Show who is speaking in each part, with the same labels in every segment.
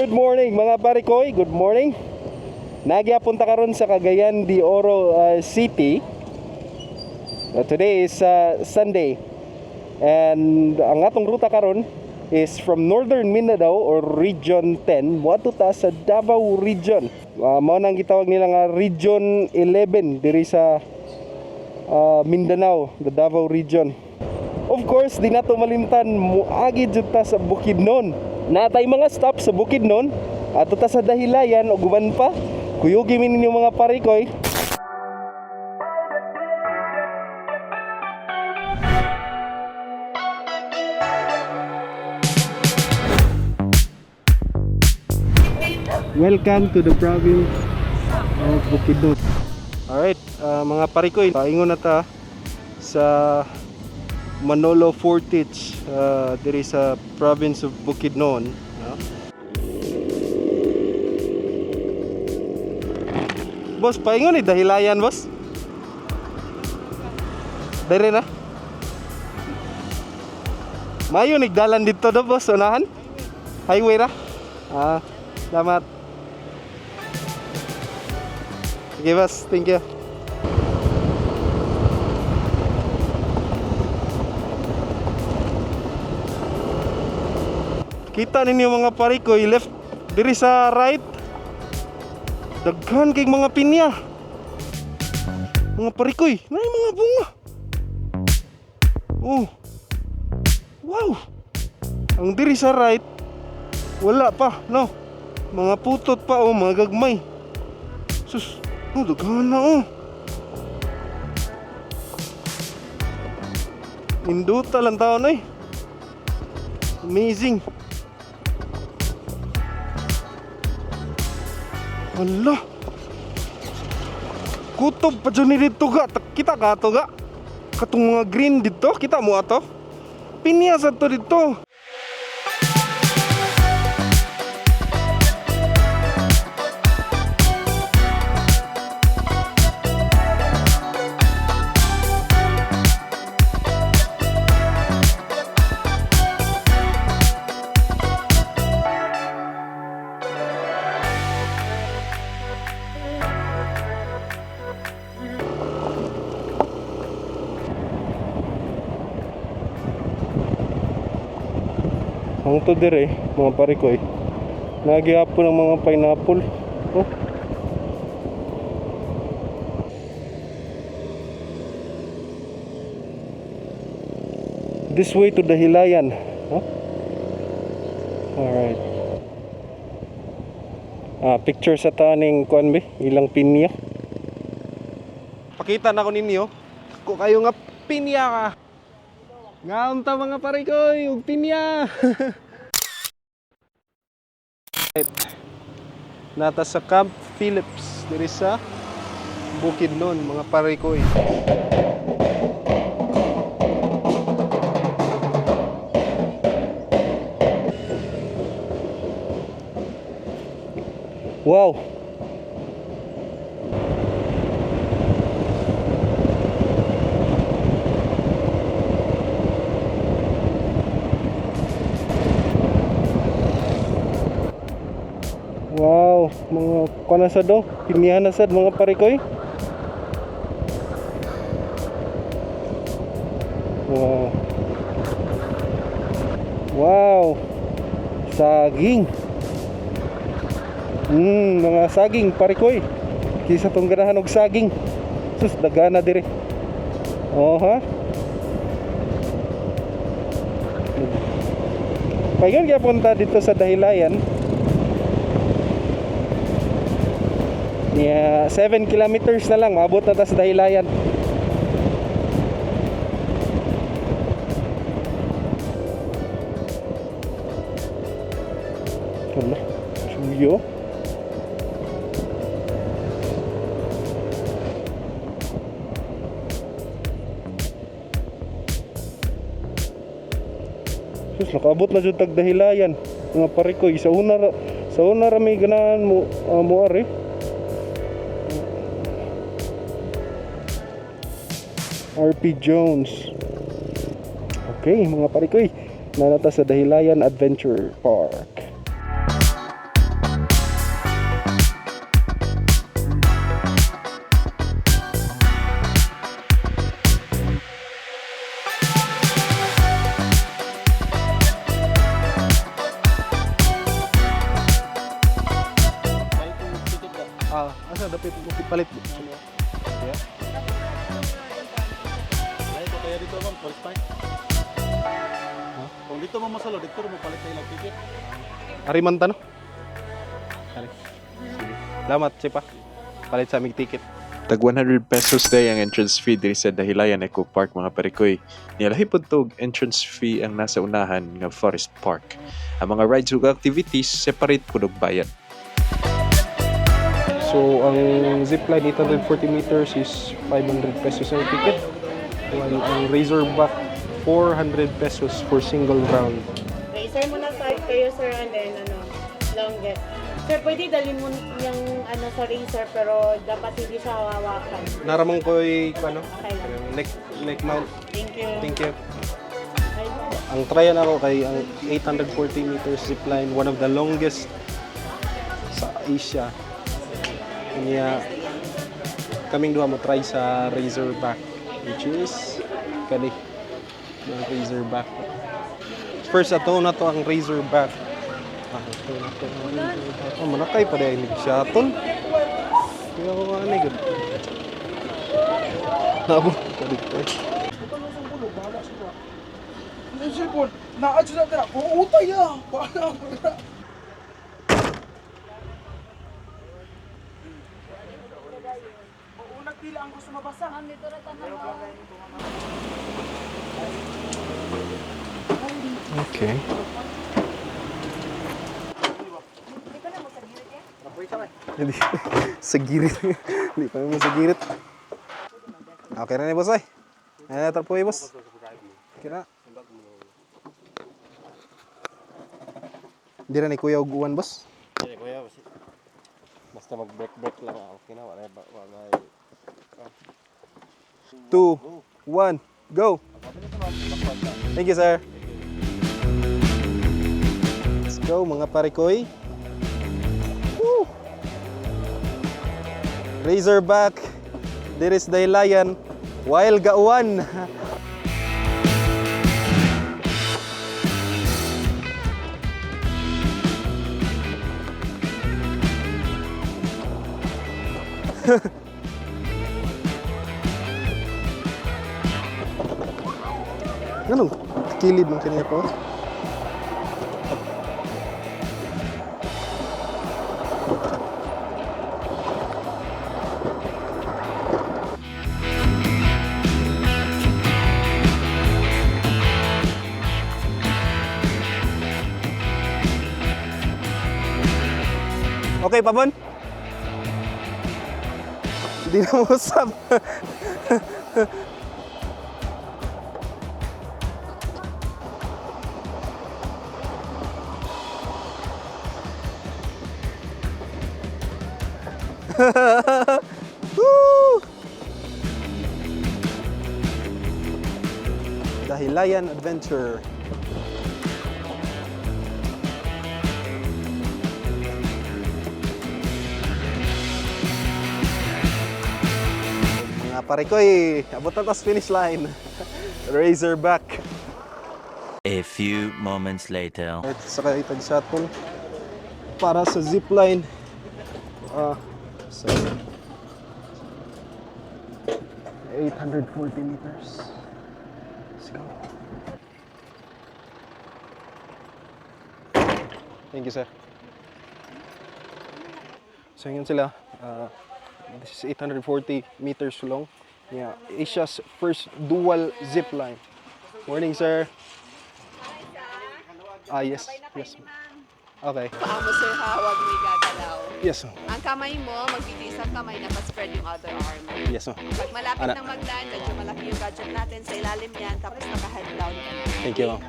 Speaker 1: Good morning mga parikoy, good morning. Nagyapunta karon sa Cagayan de Oro uh, City. Uh, today is uh, Sunday. And ang atong ruta karon is from Northern Mindanao or Region 10 moadto ta sa Davao Region. Uh, mao nang gitawag nila nga Region 11 diri sa uh, Mindanao, the Davao Region. Of course, di na to malimtan muagi jud ta sa Bukidnon. Natay mga stop sa Bukidnon ato ta sa Dahilayan ug uban pa. Kuyugi mi ninyo mga parikoy. Welcome to the province of Bukidnon. Alright, uh, mga parikoy, paingon na ta sa Manolo Fortich uh, diri sa province of Bukidnon. no? Boss, paingon ni dahilayan, boss. Dere na. Mayo nigdalan dito do, boss, unahan. Highway ra. Ah, salamat. Sige, boss. Thank you. Kita ninyo mga parikoy left diri sa right. Daghan kay mga pinya. Mga parikoy, nay mga bunga. Oh. Wow. Ang diri sa right wala pa, no. Mga putot pa oh, mga gagmay. Sus, oh, daghan na oh. Induta lang taon eh. Amazing. Wala. Kutob pa dyan dito ga. Ta- Kita ka to ga. Katong mga green dito. Kita mo ato. Pinya sa to dito. Ang to dire, mga parikoy. Nagyapon ng mga pineapple. Oh. This way to the Hilayan. Huh? Alright. Ah, picture sa taning kuan be, ilang pinya. Pakita na ko ninyo kung kayo nga pinya ka. Ngaon ta mga parikoy, ug pinya. Nata sa Camp Phillips diri sa Bukidnon mga parikoy. Wow. Wow, mga kuana sa do, pinihan na sad mga parikoy. Wow. Wow. Saging. Hmm, mga saging parikoy. Kisa tong ganahan og saging. Sus dagana dire. Oh ha. Payon kaya punta dito sa Dahilayan. Yeah, 7 kilometers na lang maabot na ta sa Dahilayan. Hala, suyo. Sus, nakaabot na jud tag dahilayan. Mga parikoy sa una sa una ra may mo uh, mo ari. RP Jones. Okay, mga parikoy. Nanata sa Dahilayan Adventure Park. Ah, asa dapat mo palit? Yeah.
Speaker 2: Kaya dito ma'am, first time. Kung dito mo masalo, dito mo palit tayo ng ticket.
Speaker 1: Arimanta no? Kali. Sige. Salamat, Chipa. Palit sa aming ticket.
Speaker 3: Tag 100 pesos day ang entrance fee diri sa Dahilayan Eco Park mga parikoy. Nialahi po tog entrance fee ang nasa unahan nga Forest Park. Ang mga rides ug activities separate po og bayad.
Speaker 1: So, ang zipline 840 meters is 500 pesos ang ticket. While ang Razorback 400 pesos for single round.
Speaker 4: Racer mo na 5 kayo sir and then ano, longest. Sir, pwede dalhin mo yung ano sa racer pero dapat hindi siya hawakan.
Speaker 1: Naramang ko ay ano,
Speaker 4: Okay
Speaker 1: neck, neck mount.
Speaker 4: Thank you.
Speaker 1: Thank you. Ang tryan ako kay ang 840 meters zipline, one of the longest sa Asia. Kanya kaming duha mo try sa Razorback which is kani yung Razorback. First ato na to ang Razorback. Ah, ito na to. Oh, manakay pa dahil shuttle. Kaya ko nga ni good. Nabo, kalit ko.
Speaker 5: Ang cellphone, naadyo sa tira, kung utay ah, paano ako na. Unang pila ang gusto mabasa.
Speaker 1: Okay. Hindi. sa girit. Hindi pa mo sa girit. Okay na ni boss ay. Ay, natal po eh, boss. Okay na. Hindi na ni Kuya Uguan, boss.
Speaker 2: Hindi, kuya. Basta mag-break-break lang ako. Kinawa na ba? Wala.
Speaker 1: 2, 1, go! Thank you, sir. Let's go, mga parikoy. Woo! Razorback. There is the lion. Wild gauan. Ganun, kilid ng kanya po. Okay, Pabon? Hindi na usap. Dahilayan Adventure. Mga pare ko eh, abot na tas finish line. Razorback.
Speaker 6: A few moments later.
Speaker 1: At saka itag shuttle para sa zipline. Ah, so 840 meters. Let's go. Thank you, sir. So yun sila. Uh, this is 840 meters long. Yeah, Asia's first dual zip line. Morning, sir. Ah, yes. Yes. Okay.
Speaker 7: Paa sir ha, huwag mo igagalaw.
Speaker 1: Yes, ma'am.
Speaker 7: Ang kamay mo, magbibigay isang kamay na pa-spread yung other arm.
Speaker 1: Yes, ma'am.
Speaker 7: Pag malapit
Speaker 1: Ana.
Speaker 7: ng mag-land, medyo malaki yung gadget natin sa ilalim niyan, tapos naka-head down.
Speaker 1: Thank you, ma'am.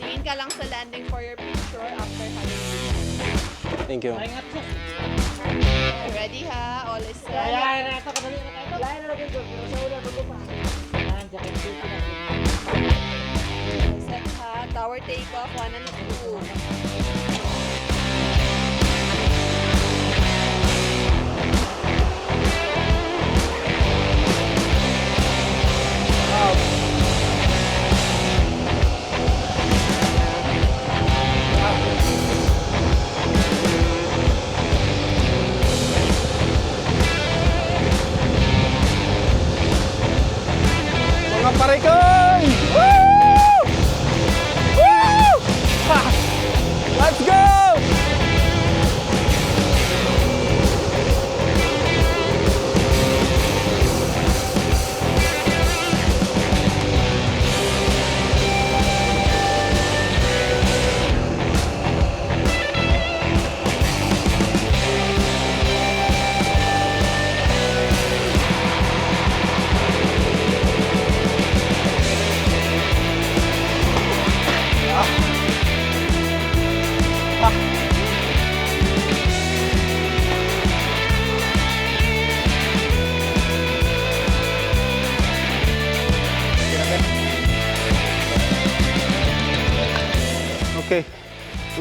Speaker 7: Tingin ka lang sa landing for your picture after having
Speaker 1: Thank you.
Speaker 7: Ready ha? All is set. Ayan, ito, kadali na tayo.
Speaker 1: Ayan. Pero sa una, bago pa. Ayan, jacket. Set ha? Tower take off, one and two.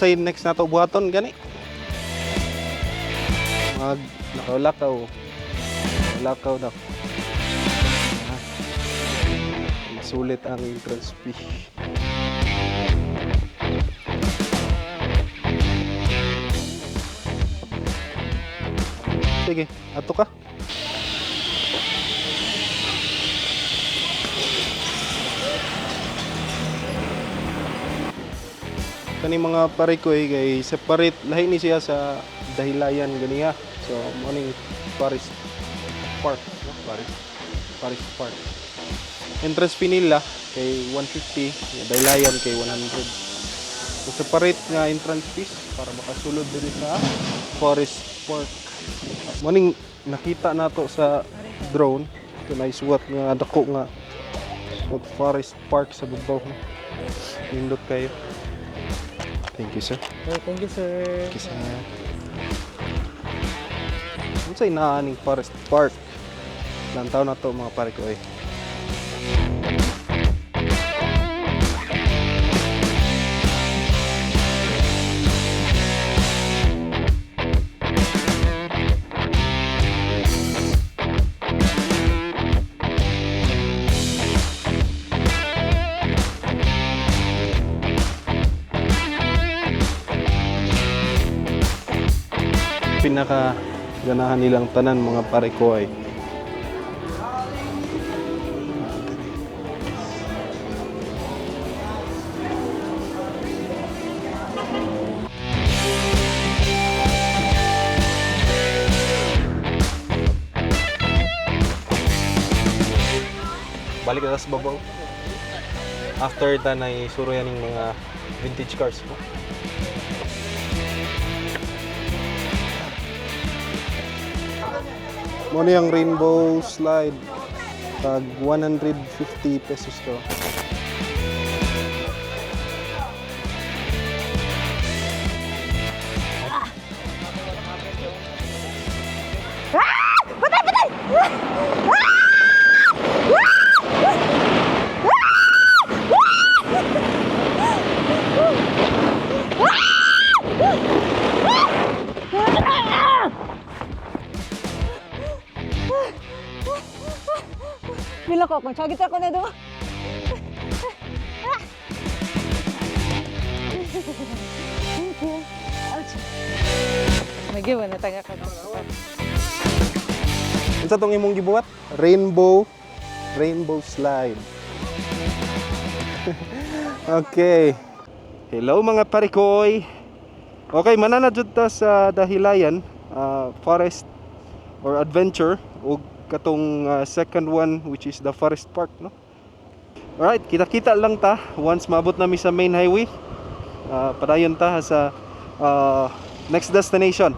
Speaker 1: Unsay next nato buhaton gani? Mag lakaw-lakaw. Lakaw daw. Ah. Masulit ang entrance fee. Sige, ato ka. Kani mga parikoy kay separate lahi ni siya sa dahilayan ganiya so morning Paris Park no? Paris Paris Park. Entrance fee nila kay 150 yung dahilayan kay 100 so separate nga entrance fees para makasulod din sa Forest Park. Morning nakita nato sa drone ito na isuwat nga dako nga. Mag Forest Park sa Bubaw nindot kayo Thank you, sir.
Speaker 8: thank you, sir.
Speaker 1: Thank you, sir. Sa inaaning Forest Park? Ilang taon na to mga pare ko eh. Pinaka ganahan nilang tanan mga pare ko ay balik na sa babaw after that ay suro yan yung mga vintage cars mo mo yung rainbow slide. Tag 150 pesos to
Speaker 8: Bila ko, kung sagit ako na doon. Thank you. Ouch. Nag-iwan na taga ka.
Speaker 1: Unsa tong imong gibuhat? Rainbow rainbow slide. okay. Hello mga parikoy. Okay, manana jud ta sa dahilayan, uh, forest or adventure ug katong uh, second one which is the forest park, no? Alright, kita-kita lang ta once maabot nami sa main highway. Uh, padayon ta sa uh, next destination.